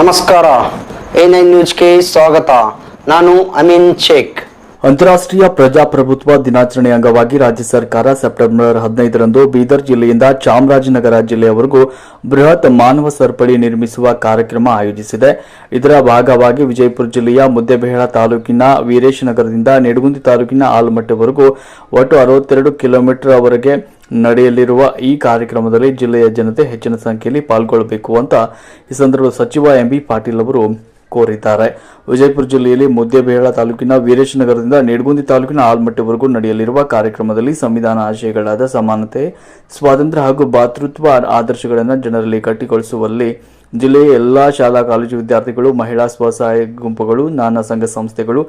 ನಮಸ್ಕಾರ. A nine ನ್ಯೂಸ್ಗೆ ಸ್ವಾಗತ. ನಾನು ಅಮೀನ್ ಶೇಖ್. ಅಂತಾರಾಷ್ಟ್ರೀಯ ಪ್ರಜಾಪ್ರಭುತ್ವ ದಿನಾಚರಣೆ ಅಂಗವಾಗಿ ರಾಜ್ಯ ಸರ್ಕಾರ ಸೆಪ್ಟೆಂಬರ್ ಹದಿನೈದರಂದು ಬೀದರ್ ಜಿಲ್ಲೆಯಿಂದ ಚಾಮರಾಜನಗರ ಜಿಲ್ಲೆಯವರೆಗೂ ಬೃಹತ್ ಮಾನವ ಸರಪಳಿ ನಿರ್ಮಿಸುವ ಕಾರ್ಯಕ್ರಮ ಆಯೋಜಿಸಿದೆ. ಇದರ ಭಾಗವಾಗಿ ವಿಜಯಪುರ ಜಿಲ್ಲೆಯ ಮುದ್ದೇಬೇಹಳ ತಾಲೂಕಿನ ವೀರೇಶನಗರದಿಂದ ನಿಡಗುಂದಿ ತಾಲೂಕಿನ ಆಲಮಟ್ಟವರೆಗೂ ಒಟ್ಟು ಅರವತ್ತೆರಡು ಕಿಲೋಮೀಟರ್ ವರೆಗೆ ನಡೆಯಲಿರುವ ಈ ಕಾರ್ಯಕ್ರಮದಲ್ಲಿ ಜಿಲ್ಲೆಯ ಜನತೆ ಹೆಚ್ಚಿನ ಸಂಖ್ಯೆಯಲ್ಲಿ ಪಾಲ್ಗೊಳ್ಳಬೇಕು ಅಂತ ಈ ಸಂದರ್ಭ ಸಚಿವ ಎಂಬಿ ಪಾಟೀಲ್ ಅವರು ಕೋರಿದ್ದಾರೆ. ವಿಜಯಪುರ ಜಿಲ್ಲೆಯಲ್ಲಿ ಮುದ್ದೇಬೇಳ ತಾಲೂಕಿನ ವೀರೇಶನಗರದಿಂದ ನಿಡಗುಂದಿ ತಾಲೂಕಿನ ಆಲ್ಮಟ್ಟಿವರೆಗೂ ನಡೆಯಲಿರುವ ಕಾರ್ಯಕ್ರಮದಲ್ಲಿ ಸಂವಿಧಾನ ಆಶಯಗಳಾದ ಸಮಾನತೆ, ಸ್ವಾತಂತ್ರ್ಯ ಹಾಗೂ ಭಾತೃತ್ವ ಆದರ್ಶಗಳನ್ನು ಜನರಲ್ಲಿ ಕಟ್ಟಿಕೊಳಿಸುವಲ್ಲಿ ಜಿಲ್ಲೆಯ ಎಲ್ಲಾ ಶಾಲಾ ಕಾಲೇಜು ವಿದ್ಯಾರ್ಥಿಗಳು, ಮಹಿಳಾ ಸ್ವಸಹಾಯ ಗುಂಪುಗಳು, ನಾನಾ ಸಂಘ ಸಂಸ್ಥೆಗಳು,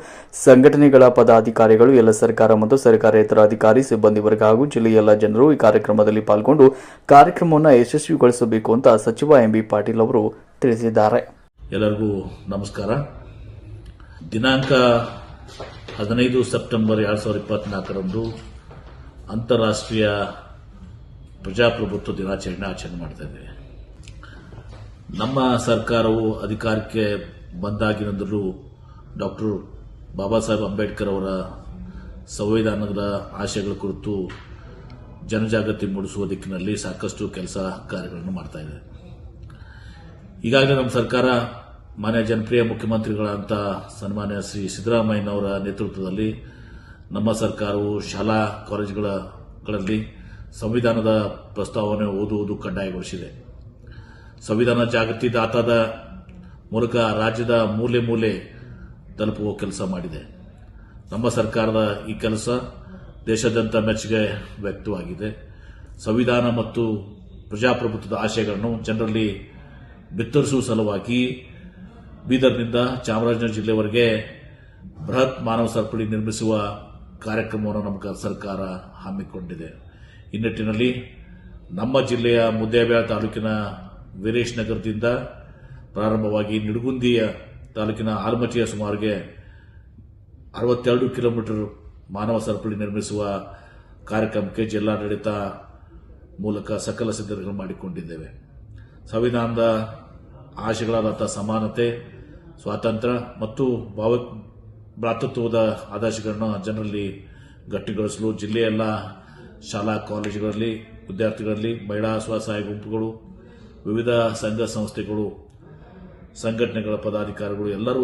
ಸಂಘಟನೆಗಳ ಪದಾಧಿಕಾರಿಗಳು, ಎಲ್ಲ ಸರ್ಕಾರ ಮತ್ತು ಸರ್ಕಾರೇತರ ಅಧಿಕಾರಿ, ಸಿಬ್ಬಂದಿ ವರ್ಗ ಹಾಗೂ ಜಿಲ್ಲೆಯ ಎಲ್ಲ ಜನರು ಈ ಕಾರ್ಯಕ್ರಮದಲ್ಲಿ ಪಾಲ್ಗೊಂಡು ಕಾರ್ಯಕ್ರಮವನ್ನು ಯಶಸ್ವಿಗೊಳಿಸಬೇಕು ಅಂತ ಸಚಿವ ಎಂಬಿ ಪಾಟೀಲ್ ಅವರು ತಿಳಿಸಿದ್ದಾರೆ. ಎಲ್ಲರಿಗೂ ನಮಸ್ಕಾರ. ದಿನಾಂಕ ಹದಿನೈದು ಸೆಪ್ಟೆಂಬರ್ ಎರಡು ಸಾವಿರದ ಇಪ್ಪತ್ನಾಲ್ಕರಂದು ಅಂತಾರಾಷ್ಟ್ರೀಯ ಪ್ರಜಾಪ್ರಭುತ್ವ ದಿನಾಚರಣೆ ಆಚರಣೆ ಮಾಡ್ತಾ ಇದ್ದೇವೆ. ನಮ್ಮ ಸರ್ಕಾರವು ಅಧಿಕಾರಕ್ಕೆ ಬಂದಾಗಿನಿಂದಲೂ ಡಾಕ್ಟರ್ ಬಾಬಾ ಸಾಹೇಬ್ ಅಂಬೇಡ್ಕರ್ ಅವರ ಸಂವಿಧಾನದ ಆಶಯಗಳ ಕುರಿತು ಜನಜಾಗೃತಿ ಮೂಡಿಸುವ ದಿಕ್ಕಿನಲ್ಲಿ ಸಾಕಷ್ಟು ಕೆಲಸ ಕಾರ್ಯಗಳನ್ನು ಮಾಡ್ತಾ ಇದೆ. ಈಗಾಗಲೇ ನಮ್ಮ ಸರ್ಕಾರ ಮಾನ್ಯ ಜನಪ್ರಿಯ ಮುಖ್ಯಮಂತ್ರಿಗಳಂತ ಸನ್ಮಾನ್ಯ ಶ್ರೀ ಸಿದ್ದರಾಮಯ್ಯನವರ ನೇತೃತ್ವದಲ್ಲಿ ನಮ್ಮ ಸರ್ಕಾರವು ಶಾಲಾ ಕಾಲೇಜುಗಳಲ್ಲಿ ಸಂವಿಧಾನದ ಪ್ರಸ್ತಾವನೆ ಓದುವುದು ಕಡ್ಡಾಯಗೊಳಿಸಿದೆ. ಸಂವಿಧಾನ ಜಾಗೃತಿ ದಾತಾದ ಮೂಲಕ ರಾಜ್ಯದ ಮೂಲೆ ಮೂಲೆ ತಲುಪುವ ಕೆಲಸ ಮಾಡಿದೆ. ನಮ್ಮ ಸರ್ಕಾರದ ಈ ಕೆಲಸ ದೇಶಾದ್ಯಂತ ಮೆಚ್ಚುಗೆ ವ್ಯಕ್ತವಾಗಿದೆ. ಸಂವಿಧಾನ ಮತ್ತು ಪ್ರಜಾಪ್ರಭುತ್ವದ ಆಶಯಗಳನ್ನು ಜನರಲ್ಲಿ ಬಿತ್ತರಿಸುವ ಸಲುವಾಗಿ ಬೀದರ್ನಿಂದ ಚಾಮರಾಜನಗರ ಜಿಲ್ಲೆವರೆಗೆ ಬೃಹತ್ ಮಾನವ ಸರಪಳಿ ನಿರ್ಮಿಸುವ ಕಾರ್ಯಕ್ರಮವನ್ನು ನಮ್ಮ ಸರ್ಕಾರ ಹಮ್ಮಿಕೊಂಡಿದೆ. ಈ ನಿಟ್ಟಿನಲ್ಲಿ ನಮ್ಮ ಜಿಲ್ಲೆಯ ಮುದ್ದೇಬ್ಯಾಳ ತಾಲೂಕಿನ ವೀರೇಶ್ ನಗರದಿಂದ ಪ್ರಾರಂಭವಾಗಿ ನಿಡುಗುಂದಿಯ ತಾಲೂಕಿನ ಆಲ್ಮಟಿಯ ಸುಮಾರಿಗೆ ಅರವತ್ತೆರಡು ಕಿಲೋಮೀಟರ್ ಮಾನವ ಸರಪಳಿ ನಿರ್ಮಿಸುವ ಕಾರ್ಯಕ್ರಮಕ್ಕೆ ಜಿಲ್ಲಾಡಳಿತ ಮೂಲಕ ಸಕಲ ಸಿದ್ಧತೆಗಳು ಮಾಡಿಕೊಂಡಿದ್ದೇವೆ. ಸಂವಿಧಾನದ ಆಶಯಗಳಾದಂಥ ಸಮಾನತೆ, ಸ್ವಾತಂತ್ರ್ಯ ಮತ್ತು ಭಾವ, ಭ್ರಾತೃತ್ವದ ಆದರ್ಶಗಳನ್ನು ಜನರಲ್ಲಿ ಗಟ್ಟಿಗೊಳಿಸಲು ಜಿಲ್ಲೆಯ ಎಲ್ಲ ಶಾಲಾ, ಕಾಲೇಜುಗಳಲ್ಲಿ ವಿದ್ಯಾರ್ಥಿಗಳಲ್ಲಿ ಮಹಿಳಾ ಸ್ವಸಹಾಯ ಗುಂಪುಗಳು ವಿವಿಧ ಸಂಘ ಸಂಸ್ಥೆಗಳು, ಸಂಘಟನೆಗಳ ಪದಾಧಿಕಾರಿಗಳು, ಎಲ್ಲರೂ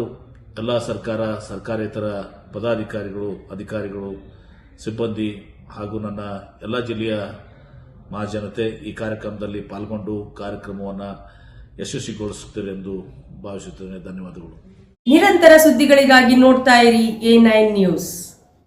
ಎಲ್ಲ ಸರ್ಕಾರ, ಸರ್ಕಾರೇತರ ಪದಾಧಿಕಾರಿಗಳು, ಅಧಿಕಾರಿಗಳು, ಸಿಬ್ಬಂದಿ ಹಾಗೂ ನನ್ನ ಎಲ್ಲ ಜಿಲ್ಲೆಯ ಮಹಾಜನತೆ ಈ ಕಾರ್ಯಕ್ರಮದಲ್ಲಿ ಪಾಲ್ಗೊಂಡು ಕಾರ್ಯಕ್ರಮವನ್ನು ಯಶಸ್ವಿಗೊಳಿಸುತ್ತೇವೆ ಎಂದು ಭಾವಿಸುತ್ತೇನೆ. ಧನ್ಯವಾದಗಳು. ನಿರಂತರ ಸುದ್ದಿಗಳಿಗಾಗಿ ನೋಡ್ತಾ ಇರಿ ಎ ನೈನ್ ನ್ಯೂಸ್.